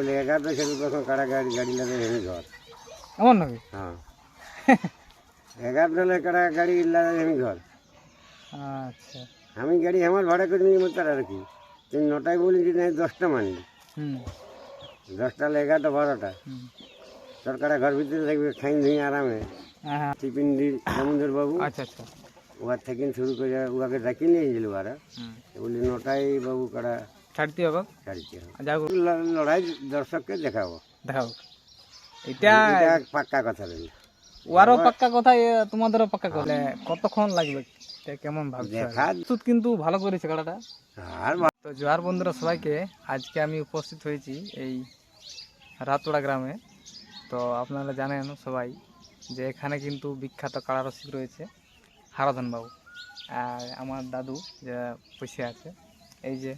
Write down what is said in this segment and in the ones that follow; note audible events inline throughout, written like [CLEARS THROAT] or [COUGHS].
বলে এগারোটা সেতু তখন কারা গাড়ি লাগে হেমি ঘর। এমন নাকি? হ্যাঁ। এগারোটা লাগে কারা গাড়ি লাগে হেমি ঘর। আচ্ছা। আমি গাড়ি আমার ভাড়া করে নিয়ে তার আর কি। তুই নটায় বলি যে নাই দশটা হুম। দশটা এগারোটা বারোটা। হুম। সরকারের ঘর ভিতরে থাকবে খাই ধুই আরামে। হ্যাঁ হ্যাঁ। টিফিন দি সমুদ্র বাবু। আচ্ছা আচ্ছা। উহার থেকে শুরু করে উহাকে ডাকি নিয়ে গেছিল ওরা বলি নটায় বাবু কারা ছাড়তে হবে। ছাড়িতে হবে। ল- লড়াই দর্শককে দেখাবো। দেখাও। এটা পাক্কা কথা রইল। ওয়ারও পাক্কা কথা তোমাদেরও পাক্কা কথা। কতক্ষণ লাগবে? কেমন ভাবছ? কিন্তু ভালো করেছে কাটাটা আর তো জোয়ার বন্ধুরা সবাইকে আজকে আমি উপস্থিত হয়েছি এই রাতোড়া গ্রামে। তো আপনারা জানেন সবাই যে এখানে কিন্তু বিখ্যাত কাড়া রসিক রয়েছে হারাধনবাবু। আর আমার দাদু যে বসে আছে। এই যে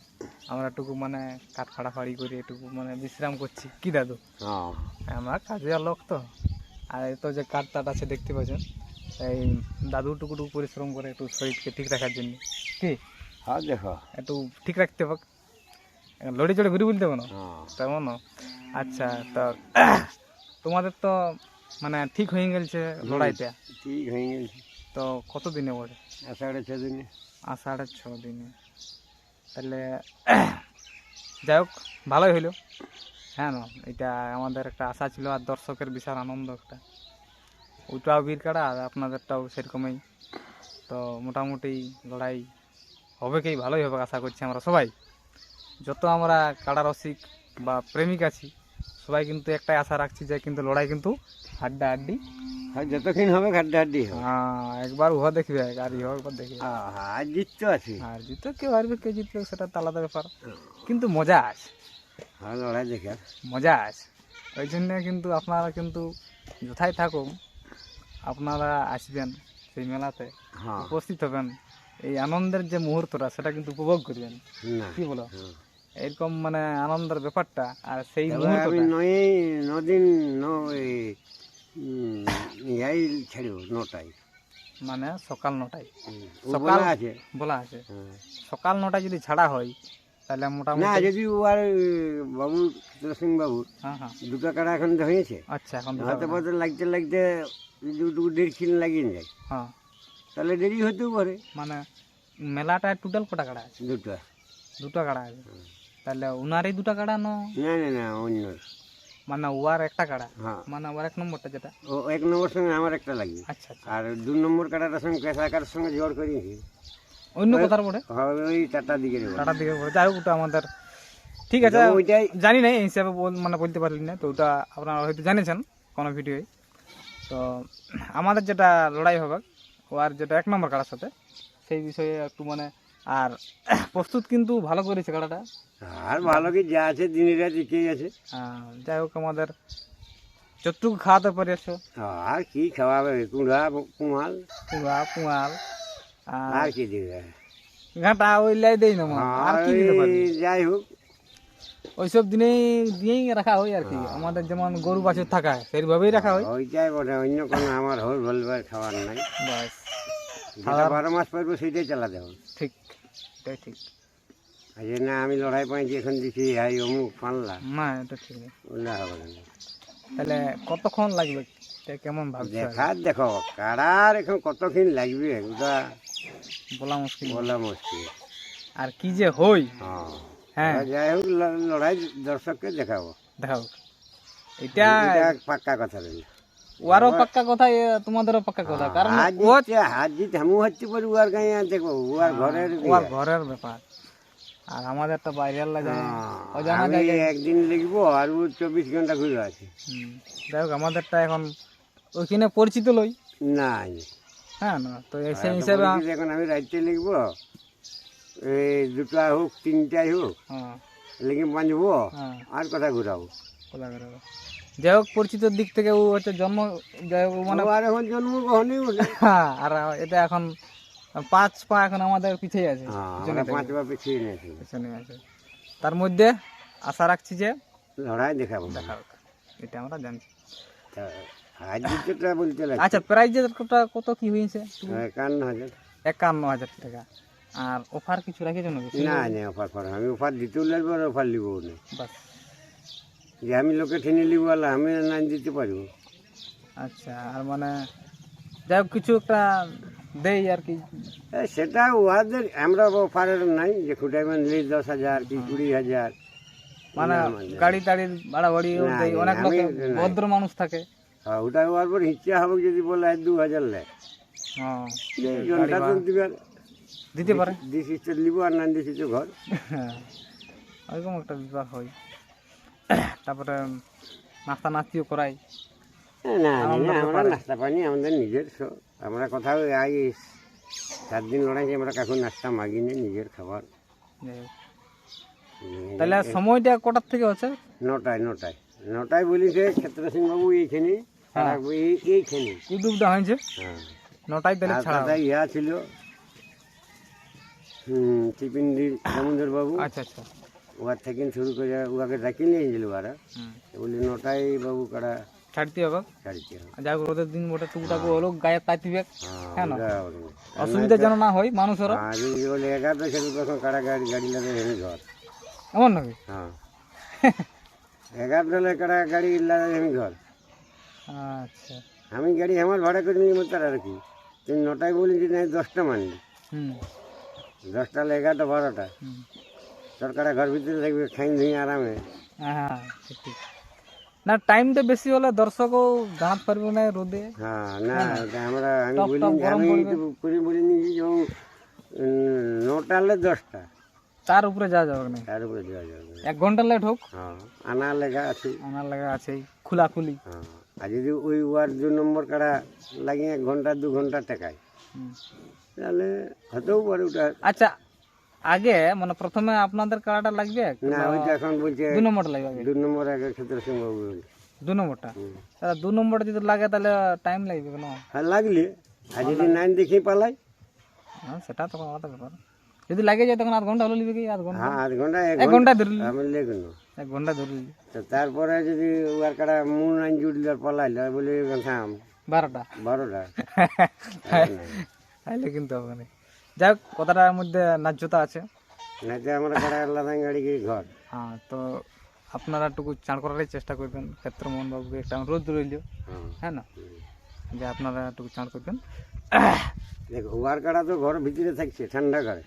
আমরা একটুকু মানে কাঠ ফাড়াফাড়ি করে একটুকু মানে বিশ্রাম করছি। কি দাদু? হ্যাঁ। আমরা কাজের লোক তো। আর এই তো যে কাঠ টাট আছে দেখতে পাচ্ছেন এই দাদু টুকুটুকু পরিশ্রম করে একটু শরীরকে ঠিক রাখার জন্য। কি? হ্যাঁ দেখো। একটু ঠিক রাখতে এখন লড়ি চড়ে ঘুরে বলতে না হ্যাঁ। তেমন আচ্ছা তো তোমাদের তো মানে ঠিক হয়ে গেছে লড়াইটা? ঠিক হয়ে গেছে তো কত দিনে বলে আষাঢ়ে ছদিনে। আষাঢ়ের ছ দিনে তাহলে, [CLEARS THROAT] যাই হোক, ভালোই হইল। হ্যাঁ না, এটা আমাদের একটা আশা ছিল আর দর্শকের বিশাল আনন্দ একটা। ওইটাও বীর কাড়া আর আপনাদেরটাও সেরকমই। তো মোটামুটি লড়াই হবে কি ভালোই হবে আশা করছি আমরা সবাই। যত আমরা কাড়া রসিক বা প্রেমিক আছি, সবাই কিন্তু একটাই আশা রাখছি যে কিন্তু লড়াই কিন্তু হাড্ডা হাড্ডি যতক্ষণ হবে খাড্ডা হাড্ডি হবে। একবার উহা দেখবে আর ইহা একবার দেখবে। হ্যাঁ, আর জিত তো আছে আর জিতে কেউ হারবে কেউ জিতবে সেটা তো আলাদা ব্যাপার। কিন্তু মজা আছে। হ্যাঁ লড়াই দেখার মজা আছে। ওই জন্য কিন্তু আপনারা কিন্তু যথাই থাকুন আপনারা আসবেন সেই মেলাতে হ্যাঁ। উপস্থিত হবেন। এই আনন্দের যে মুহূর্তটা সেটা কিন্তু উপভোগ করবেন। কি বলো? হ্যাঁ। এরকম মানে আনন্দের ব্যাপারটা আর সেই মুহূর্তটা। নয় নদিন ন এই, উম, ইয়াই ছাড়ব নটায়। মানে সকাল নটায়। সকাল- আছে? বলা আছে। সকাল নটায় যদি ছাড়া হয় তাহলে না মোটামুটি যদি ও আর বাবু সিং বাবু হ্যাঁ হ্যাঁ। দুটো কাটা এখন হয়েছে। আচ্ছা এখন তো হয়তো পথে লাগতে লাগতে দুটো দেড় খিল লাগিয়ে যায় হ্যাঁ। তাহলে দেরি হতেও পারে। মানে মেলাটা টোটাল কটা কাড়া আছে? দুটো। দুটো কাড়া আছে। তাহলে উনারই দুটো কাড়া ন? না না না অন্য মানে ওয়ার একটা কাড়া হ্যাঁ। মানে ওয়ার এক নম্বরটা যেটা। ও এক নম্বর সঙ্গে আমার একটা লাগবে আচ্ছা আচ্ছা। আর দু নম্বর কাটাটার সঙ্গে পেশাকার সঙ্গে জোর করিয়েছি অন্য কথার পরে? ওই চারটার দিকে কাটার দিকে পরে। যাই ওটা আমাদের ঠিক আছে ওইটাই জানি না এই হিসাবে মানে বলতে পারলি না তো ওটা আপনারা হয়তো জানিয়েছেন কোনো ভিডিওয় তো আমাদের যেটা লড়াই হবে ওয়ার যেটা এক নম্বর কাড়ার সাথে সেই বিষয়ে একটু মানে আর প্রস্তুত কিন্তু ভালো করেছে কাড়াটা আর ভালো কি যা আছে দিনের রাত দিকেই আছে। আহ, যাই হোক আমাদের যতটুকু খাওয়াতে পেরেছ। আর কি খাওয়াবে কুড়া কুমাল। পুয়া পুয়াল আর কি দিবে? ঘাটা ওই লাই দেই না আর কি দিতে পারি? ওই যাই হোক। ওইসব দিনেই দিয়েই রাখা হয় আর কি। আমাদের যেমন গরু বাছুর থাকা সেইভাবেই রাখা হয়। ওইটাই বটে অন্য কোনো আমার হোল বলবার খাবার নাই। বাস। যেটা বারো মাস পরবো সেইটাই চালাতে হবে ঠিক এটাই ঠিক। আর যে না আমি লড়াই পাইছি এখন দিচ্ছি হাই অমুক পানলা না এটা ঠিক ওগুলা হবে না। তাহলে কতক্ষণ লাগবে? কেমন ভাবছ? আর? দেখো কারার এখন কতক্ষণ লাগবে? ওটা বলা মুশকিল। বলা মুশকিল। আর কি যে হই? হ্যাঁ। হ্যাঁ। যাই হোক লড়াই দর্শককে দেখাবো। এটা এটা পাক্কা কথা রইল। ওয়ারও পাক্কা কথা এ তোমাদেরও পাক্কা কথা। কারণ হাত ও হাত জিত হামু হচ্ছে পরে উয়ার গায়ে দেখো উয়ার ঘরের ওর ঘরের ব্যাপার। আর আমাদের তো বাইরের লাগে হ্যাঁ, অজানা জায়গায় একদিন লিখব আর ও চব্বিশ ঘণ্টা ঘুরে আছে। যাই হোক আমাদেরটা এখন ওইখানে পরিচিত লই। না হ্যাঁ না তো সেই হিসাবে এখন আমি রাইতে লিখব এই দুটা হোক তিনটাই হোক হ্যাঁ। লিখে বাঁধবো হ্যাঁ। আর কথা ঘুরাবো। কোথা করে হবে? যাই হোক পরিচিত দিক থেকে ও হচ্ছে জন্ম যাই হোক মানে আর এখন জন্মগ্রহণই বলে হ্যাঁ আর এটা এখন পাঁচ পা এখন আমাদের পিছিয়ে আছে হ্যাঁ। পাঁচ বার পিছিয়ে আছে। তার মধ্যে আশা রাখছি যে লড়াই দেখাবো। দেখা এটা আমরা জানছি। আচ্ছা প্রাইজের কত কত কি হয়েছে? একান্ন হাজার। একান্ন হাজার টাকা। আর অফার কিছু রাখেছো নাকি? না না অফার ফর আমি অফার দিতেও লাগবে আর অফার নিবও না। বাস। যে আমি লোকে ঠেনে নিব বলে আমি না দিতে পারব। আচ্ছা আর মানে যাই হোক কিছু একটা দেই আর কি। সেটা উহাদের আমরা অফারের নাই যে খুঁটাই নিলে দশ হাজার কি কুড়ি হাজার। মানে না, না, গাড়ি টাড়ির ভাড়া বাড়ি দেই অনেক লোকে। ভদ্র মানুষ থাকে। হ্যাঁ, ওটা হওয়ার পর ইচ্ছা হবে যদি বলে দু হাজার লে। হ্যাঁ, জনটা তো দিবার দিতে পারে। দিছিস তো নিব আর না দিছিস তো ঘর। হ্যাঁ ওইরকম একটা ব্যাপার হয়। তারপরে নাস্তা নাস্তিও করাই। না আনন্দ না, আমরা নাস্তা পানি আমাদের নিজের। আমরা কোথাও আই সাত দিন লড়াই আমরা কাকুর নাস্তা মাগিনি নিজের খাবার। তাহলে সময়টা কটার থেকে হচ্ছে? নটায় নটায়। নটায় বলিছে ক্ষেত্র সিং বাবু এইখানে হ্যাঁ। এইখানে। ইউটিউবটা হয়েছে? হ্যাঁ। নটায় তাহলে ছাড়া ইয়া ছিল হুম টিপিন্দি দামোদর বাবু। আচ্ছা আচ্ছা। ওয়ার থেকে শুরু করে ওকে ডাকি নিয়ে গেছিল ওরা। বলি নটায় বাবু কারা ছাড়তে হবে? ছাড়িতে হবে। হোক রোদের দিন ওটা টুকটাক হলো গায়ে তাইতিবে হ্যাঁ, হবে না। অসুবিধা যেন না হয় মানুষেরও। আর যদি বলে এগারোটা সেটা তখন কারা গাড়ি গাড়ি লাগে হেনে ঘর এমন নাকি? হ্যাঁ। এগারোটা কারা গাড়ি লাগে হেনে ঘর আচ্ছা। আমি গাড়ি আমার ভাড়া করে নিলাম তার আর কি। তুই নটায় বলি যে নাই দশটা মানলি। হুম। দশটা এগারোটা বারোটা। হুম সরকারা ঘর ভিতরে থাকবে খাই ধুই আরামে হ্যাঁ ঠিক ঠিক না টাইমটা বেশি হলে দর্শকও জানাতে পারবে না রোদে হ্যাঁ না এটা আমরা আমি টক বলি টক গরম আমি পড়বে। তো করে বলি নিয়েছি যে ও, উম, নটা হলে দশটা তার উপরে যাওয়া যাবে না তার উপরে দেওয়া যাবে না। এক ঘণ্টা লেট হোক হ্যাঁ আনা লেখা আছে আমার লাগা আছেই খোলাখুলি হ্যাঁ আর যদি ওই ওয়ার দু নম্বর কাড়া লাগিয়ে এক ঘণ্টা দু ঘণ্টা টেকায় হুম। তাহলে হতেও পারে ওটা আচ্ছা আগে মানে প্রথমে আপনাদের কাড়াটা লাগবে? না ওইটা এখন বলছে দু নম্বরটা লাগবে আগে? দু নম্বর আগে ক্ষেত্র সিং বাবু দু নম্বরটা। তাহলে দু নম্বরটা যদি লাগে তাহলে টাইম লাগবে কেন হ্যাঁ লাগলে। আর যদি নাইন দেখে পালাই। হ্যাঁ সেটা তো আলাদা ব্যাপার। যদি লাগে যায় তখন আধ ঘণ্টা হলে নিবে কি? আধ ঘণ্টা? হ্যাঁ আধ ঘণ্টা এক ঘণ্টা। ঘণ্টা ধরে আমি লেগুন এক ঘণ্টা ধরে তো তারপরে যদি ওয়ার কাটা মুন আইন জুড়লে পালাইলে বলে থাম। বারোটা। বারোটা। [LAUGHS] তাইলে কিন্তু হবে না। যাই হোক কথাটার মধ্যে ন্যায্যতা আছে। আমরা গাড়ি গিয়ে ঘর। হ্যাঁ তো আপনারা একটু চান করারই চেষ্টা করবেন ক্ষেত্রমোহন বাবুকে একটা অনুরোধ রইল। হ্যাঁ। না? যে আপনারা একটু চান করবেন। দেখো ওয়ার কাটা তো ঘর ভিতরে থাকছে ঠান্ডা ঘরে।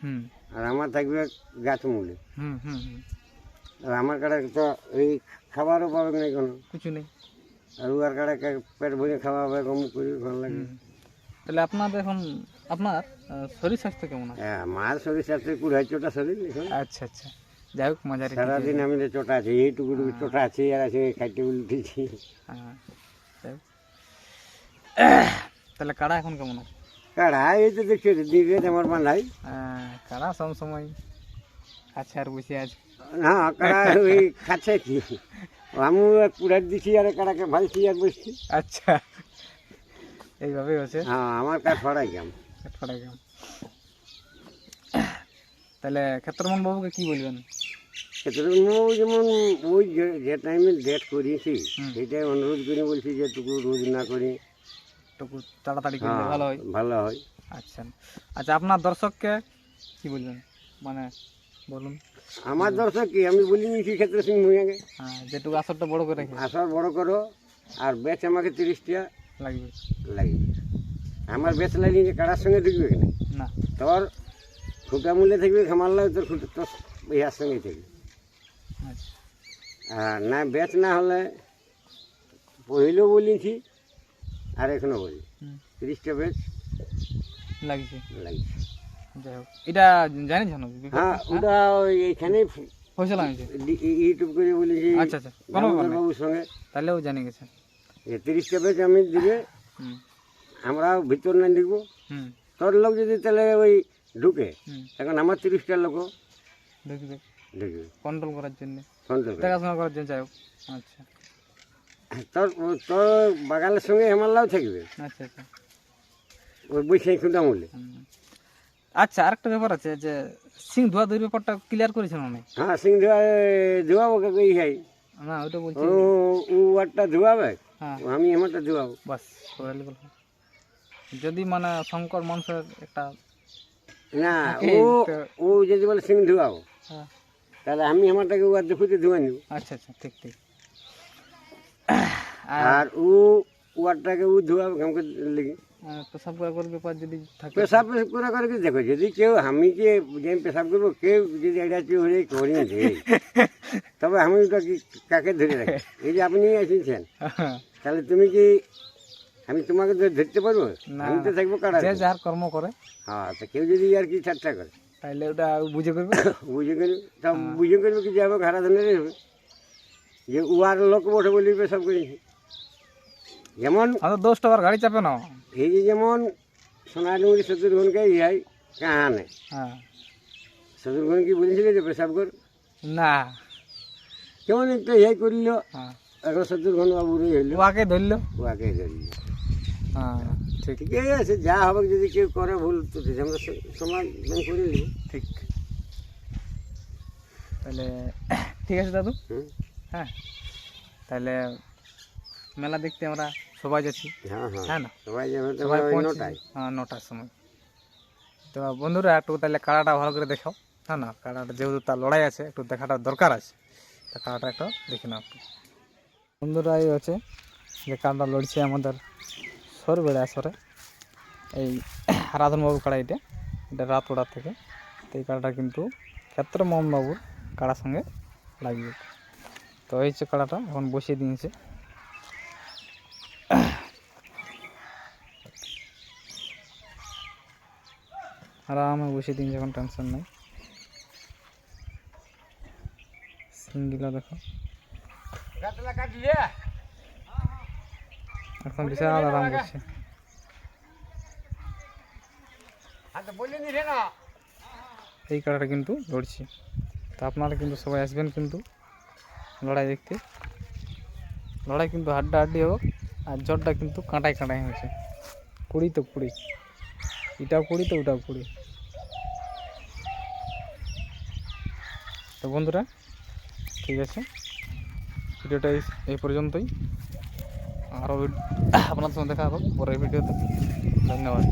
আর আমার থাকবে গাছ মূলে। আর আমার কাটা তো এই খাবারও পাবে না কোনো কিছু নেই। আর ওয়ার কাটা পেট ভরে খাওয়া হবে অমুক করি ভালো লাগে তাহলে আপনাদের এখন আপনার শরীর স্বাস্থ্য কেমন আছে? হ্যাঁ শরীর সাথে কুড়াই চোটা শরীর আচ্ছা আচ্ছা। যাই হোক মাঝারি সারাদিন আমি তো চোটা আছে এইটুকু চোটা আছে আর আছে খাইতে উল্টেছি হ্যাঁ তাহলে কাড়া এখন কেমন আছে? কাড়া এই তো দেখছ দিবে আমার বান্ধাই হ্যাঁ, কাড়া সব সময় কাছে আর বসে আছে? না কাড়া ওই খাচ্ছে কি? আমি কুড়াই দিছি আর কাড়াকে ভালছি আর বসছি। আচ্ছা এইভাবেই হচ্ছে হ্যাঁ আমার কাজ ছড়াই কাম কাঠফাড়া গ্রাম তাহলে ক্ষেত্রমোহন বাবুকে কি বলবেন? ক্ষেত্রমো যেমন ওই যে- টাইমে ডেট করিয়েছি। সেটাই অনুরোধ করে বলছি যে টুকু রোজ না করি। একটু তাড়াতাড়ি করলে হ্যাঁ, ভালো হয়। ভালো হয়। আচ্ছা। আচ্ছা আপনার দর্শককে কি বলবেন? মানে বলুন। আমার দর্শক কি? আমি বলি নিয়েছি ক্ষেত্র সিং ভুঁইয়াকে হ্যাঁ যেটুকু আসরটা বড় করে আসার বড় করো আর বেচ আমাকে তিরিশটা লাগবে। লাগবে। আমার বেচ লাগলে যে কাড়ার সঙ্গে ঢুকবে কিনা? না। তোর খুঁটা মূল্যে থাকবে খামার লাগে তোর খুঁটা তোর ইহার সঙ্গে থাকবে। আচ্ছা। আর না বেচ না হলে পহিলেও বলিছি আর এখনও বলি। তিরিশটা বেচ লাগছে। লাগছে। যাই হোক। এটা জানিস জানো হ্যাঁ ওটা ওই এইখানে ফসল আনছে। ইউটিউব করে বলেছি আচ্ছা আচ্ছা। কোনো বাবুর সঙ্গে। তাহলেও জানি গেছে। তিরিশটা বেচ আমি দিবে। হুম। আমরা ভিতর না ঢুকবো তোর লোক যদি তাহলে ওই ঢুকে এখন আমার তিরিশটা লোক দেখবে ঢুকবে কন্ট্রোল করার জন্য। দেখাশোনা করার জন্য যাই হোক। আচ্ছা। তোর তোর বাগানের সঙ্গে লাভ থাকবে। আচ্ছা আচ্ছা। ওই বৈশাখী খুঁটা মূল্যে আচ্ছা আরেকটা ব্যাপার আছে যে সিং ধোয়া ধুই ব্যাপারটা ক্লিয়ার করেছেন অনেক হ্যাঁ? সিং ধোয়া ধোয়াবো কাকে এই খাই। না ওইটা বলছি ও ও ওয়ারটা ধোয়াবে? হ্যাঁ। আমি আমারটা ধোয়াবো। বাস যদি মানে শঙ্কর মানুষের একটা না ও ও যদি বলে সিং ধোয়াবো হ্যাঁ, তাহলে আমি আমারটাকে ওয়ার দেখুতে ধোয়া নিব। আচ্ছা আচ্ছা ঠিক ঠিক। আর ও ওয়ারটাকে ও ধোয়া আমাকে লেগে। পেশাব করা করার ব্যাপার যদি থাকে? পেশাব করে করে কি দেখো যদি কেউ আমি যে যে পেশাব করব কেউ যদি এটা চুহরে করি দে [LAUGHS] তবে আমি কাকে ধরে রাখি? এই যে আপনি এসেছেন। তাহলে তুমি কি আমি তোমাকে ধরে ধরতে পারব? আমি তো থাকব কাটা যে যার কর্ম করে। হ্যাঁ তো কেউ যদি আর কি ঠাট্টা করে? তাহলে ওটা বুঝে করবে [COUGHS] বুঝে করবে তা বুঝে করবে কি যাব ঘাড়া ধরে হবে? যে উয়ার লোক বসে বলি পেশাব করেছি যেমন দশ টাকার গাড়ি চাপে না এই যে যেমন সোনারুড়ি শত্রুঘ্নকে ইহাই কাহানে হ্যাঁ। শত্রুঘ্ন কি বলেছিল যে পেশাব কর? না। কেমন একটা ইহাই করল। হ্যাঁ। এখন শত্রুঘ্ন বাবুরই হইল। ওয়াকে ধরলো। উহাকে ধরল। হ্যাঁ ঠিক ঠিকই আছে যা হবে যদি কেউ করে ভুল আমরা সমাধান করে নিব। ঠিক। তাহলে ঠিক আছে দাদু? হ্যাঁ। তাহলে মেলা দেখতে আমরা সবাই যাচ্ছি। হ্যাঁ হ্যাঁ। হ্যাঁ না? সবাই নটায়। হ্যাঁ নটার সময়। তো বন্ধুরা একটু তাহলে কাড়াটা ভালো করে দেখাও। হ্যাঁ না? কাড়াটা যেহেতু তার লড়াই আছে একটু দেখাটা দরকার আছে। তা কাড়াটা একটু দেখে নাও। একটু বন্ধুরা এই হচ্ছে যে কাড়াটা লড়ছে আমাদের সরবেড়ে আসরে এই [COUGHS] রাধনবাবুর কাড়া এটা এটা রাতোড়া থেকে। তো এই কাড়াটা কিন্তু ক্ষেত্র মোহনবাবুর কাড়ার সঙ্গে লাগিয়ে তো এই হচ্ছে কাড়াটা এখন বসিয়ে দিয়েছে। [COUGHS] আরামে বসে দিন যখন টেনশন নেই। সিঙ্গিলা দেখো। এখন বিশাল আরাম করছে। এই কাড়াটা কিন্তু লড়ছি। তো আপনারা কিন্তু সবাই আসবেন কিন্তু লড়াই দেখতে। লড়াই কিন্তু হাড্ডা হাড্ডি হোক আর জ্বরটা কিন্তু কাঁটায় কাঁটায় হয়েছে। কুড়ি তো কুড়ি। এটাও কুড়ি তো ওটাও কুড়ি। তো বন্ধুরা ঠিক আছে। ভিডিওটা এই পর্যন্তই। আরও আপনার সঙ্গে দেখা হবে পরের ভিডিওতে ধন্যবাদ